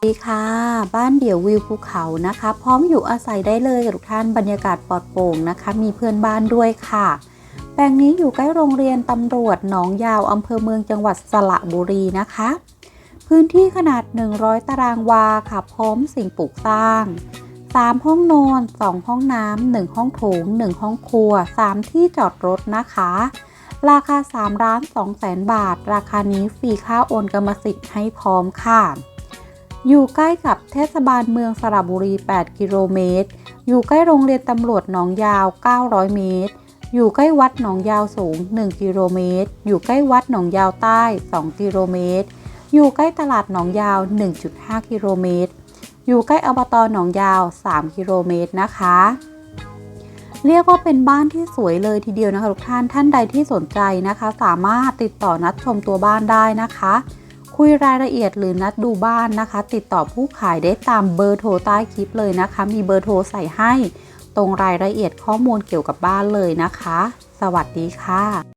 สวัสดีค่ะ บ้านเดี่ยววิวภูเขานะคะ พร้อมอยู่อาศัยได้เลยทุกท่านบรรยากาศปลอดโปร่งนะคะ มีเพื่อนบ้านด้วยค่ะ แปลงนี้อยู่ใกล้โรงเรียนตำรวจหนองยาวอำเภอเมืองจังหวัดสระบุรีนะคะ พื้นที่ขนาด 100 ตารางวาค่ะ พร้อมสิ่งปลูกสร้าง 3 ห้องนอน 2 ห้องน้ำ1ห้องโถง 1 ห้องครัว 3 ที่จอดรถนะคะ ราคา3ล้าน2แสนบาท ราคานี้ฟรีค่าโอนกรรมสิทธิ์ให้พร้อมค่ะ อยู่ใกล้กับเทศบาลเมืองสระบุรี 8 กิโลเมตร อยู่ใกล้โรงเรียนตำรวจหนองยาว 900 เมตร อยู่ใกล้วัดหนองยาวสูง 1 กิโลเมตร อยู่ใกล้วัดหนองยาวใต้ 2 กิโลเมตร อยู่ใกล้ตลาดหนองยาว 1.5 กิโลเมตร อยู่ใกล้อบตหนองยาว 3 กิโลเมตรนะคะ เรียกว่าเป็นบ้านที่สวยเลยทีเดียวนะคะทุกท่าน ท่านใดที่สนใจนะคะ สามารถติดต่อนัดชมตัวบ้านได้นะคะ คุยรายละเอียดหรือนัดดูบ้านนะคะ ติดต่อผู้ขายได้ตามเบอร์โทรใต้คลิปเลยนะคะ มีเบอร์โทรใส่ให้ ตรงรายละเอียดข้อมูลเกี่ยวกับบ้านเลยนะคะ สวัสดีค่ะ